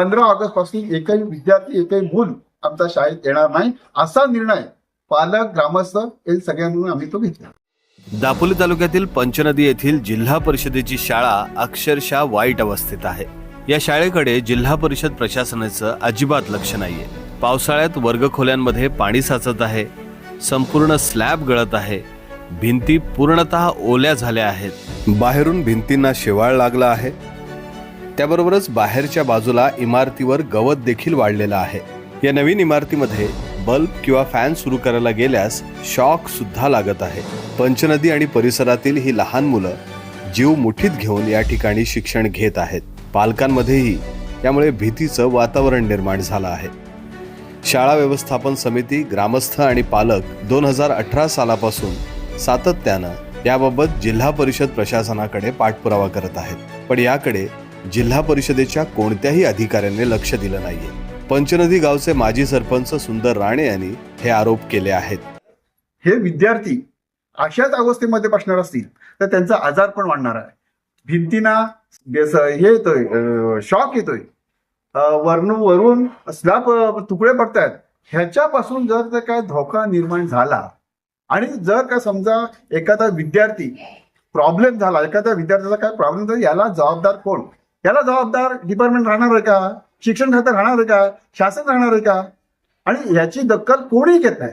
पंधरा ऑगस्टपासून एकही विद्यार्थी एकही मूल आमच्या शाळेत येणार नाही असा निर्णय पालक ग्रामस्थ हे सगळ्या मिळून आम्ही तो घेतला. दापोली तालुक्यातील पंचनदी येथील जिल्हा परिषदेची शाळा अक्षरशः वाईट अवस्थेत आहे. या शाळेकडे जिल्हा परिषद प्रशासनाचं अजिबात लक्ष नाहीये. पावसाळ्यात वर्गखोल्यांमध्ये पाणी साचत आहे संपूर्ण स्लॅब गळत आहे भिंती पूर्णतः ओल्या झाल्या आहेत. बाहेरून भिंतींना शेवाळ लागला आहे त्याबरोबरच बाहेरच्या बाजूला इमारतीवर गवत देखील वाढलेलं आहे. या नवीन इमारतीमध्ये बल्ब किंवा फॅन सुरू करायला गेल्यास शॉक सुद्धा लागत आहे. पंचनदी आणि परिसरातील ही लहान मुलं जीव मुठीत घेऊन या ठिकाणी शिक्षण घेत आहेत. पालकांमध्येही यामुळे भीतीचं वातावरण निर्माण झालं आहे. शाळा व्यवस्थापन समिती ग्रामस्थ आणि पालक दोन हजार अठरा सालापासून सातत्यानं याबाबत जिल्हा परिषद प्रशासनाकडे पाठपुरावा करत आहेत. पण याकडे जिल्हा परिषदेच्या कोणत्याही अधिकाऱ्याने लक्ष दिलं नाहीये. पंचनदी गावचे माजी सरपंच सुंदर राणे यांनी हे आरोप केले आहेत. हे विद्यार्थी अशाच अवस्थेमध्ये बसणार असतील तर त्यांचा आजार पण वाढणार आहे. भिंतीना बेस- हे येतोय शॉक येतोय. अं, वरून वरून स्लॅब तुकडे पडतायत. ह्याच्यापासून जर तर काय धोका निर्माण झाला आणि जर का समजा एखादा विद्यार्थी प्रॉब्लेम झाला एखाद्या विद्यार्थ्याचा काय प्रॉब्लेम झाला याला जबाबदार कोण? याला जबाबदार डिपार्टमेंट राहणार आहे का? शिक्षण खातं राहणार आहे का? शासन राहणार आहे का? आणि याची दक्कल कोणी घेत नाही.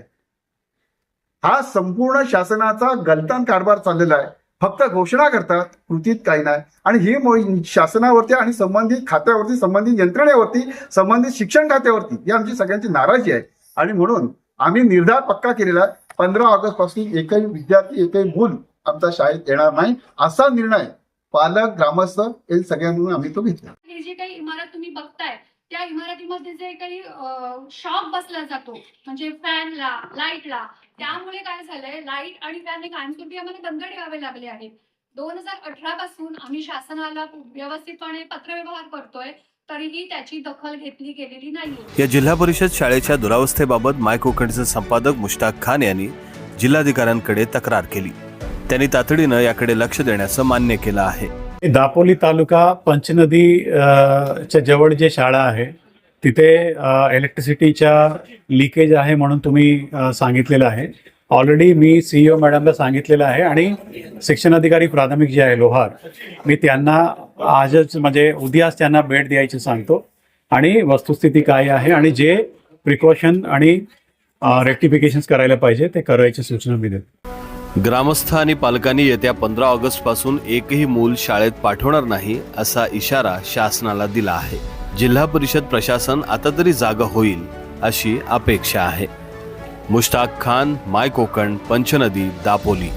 हा संपूर्ण शासनाचा गलतान कारभार चाललेला आहे. फक्त घोषणा करतात कृतीत काही नाही. आणि ही शासनावरती आणि संबंधित खात्यावरती संबंधित यंत्रणेवरती संबंधित शिक्षण खात्यावरती ही आमची सगळ्यांची नाराजी आहे. आणि म्हणून आम्ही निर्धार पक्का केलेला आहे. पंधरा ऑगस्टपासून एकही विद्यार्थी एकही मूल आमच्या शाळेत येणार नाही असा निर्णय पालक ग्रामस्थ हे सगळ्या मिळून आम्ही तो घेतला. हे जे काही इमारत तुम्ही बघताय त्या इमारतीमध्ये जे काही शॉक बसला जातो म्हणजे फॅनला लाईटला त्यामुळे काय झालंय लाइट आणि फॅन हे कायमस्वरूपी आम्हाला बंद ठेवावे लागले आहेत. दोन हजार अठरा पासून आम्ही शासनाला व्यवस्थितपणे पत्रव्यवहार करतोय तरीही त्याची दखल घेतली गेलेली नाहीये. या जिल्हा परिषद शाळेच्या दुरावस्थेबाबत माय कोकणचे संपादक मुश्ताक खान यांनी जिल्हाधिकाऱ्यांकडे तक्रार केली. त्यांनी तातडीनं याकडे लक्ष देण्याचं मान्य केलं आहे. दापोली तालुका पंचनदी च्या जवळ जे शाळा आहे तिथे इलेक्ट्रिसिटीच्या लिकेज आहे म्हणून तुम्ही सांगितलेलं आहे. ऑलरेडी मी सीईओ मॅडमला सांगितलेलं आहे आणि शिक्षण अधिकारी प्राथमिक जे आहे लोहार मी त्यांना आजच म्हणजे उद्याच त्यांना भेट द्यायची सांगतो. आणि वस्तुस्थिती काय आहे आणि जे प्रिकॉशन आणि रेक्टिफिकेशन्स करायला पाहिजे ते करायची सूचना मी देतो. ग्रामस्थ आणि पालकांनी येत्या पंधरा ऑगस्टपासून एकही मूल शाळेत पाठवणार नाही असा इशारा शासनाला दिला आहे. जिल्हा परिषद प्रशासन आता तरी जागा होईल अशी अपेक्षा आहे. मुश्ताक खान माय कोकण पंचनदी दापोली.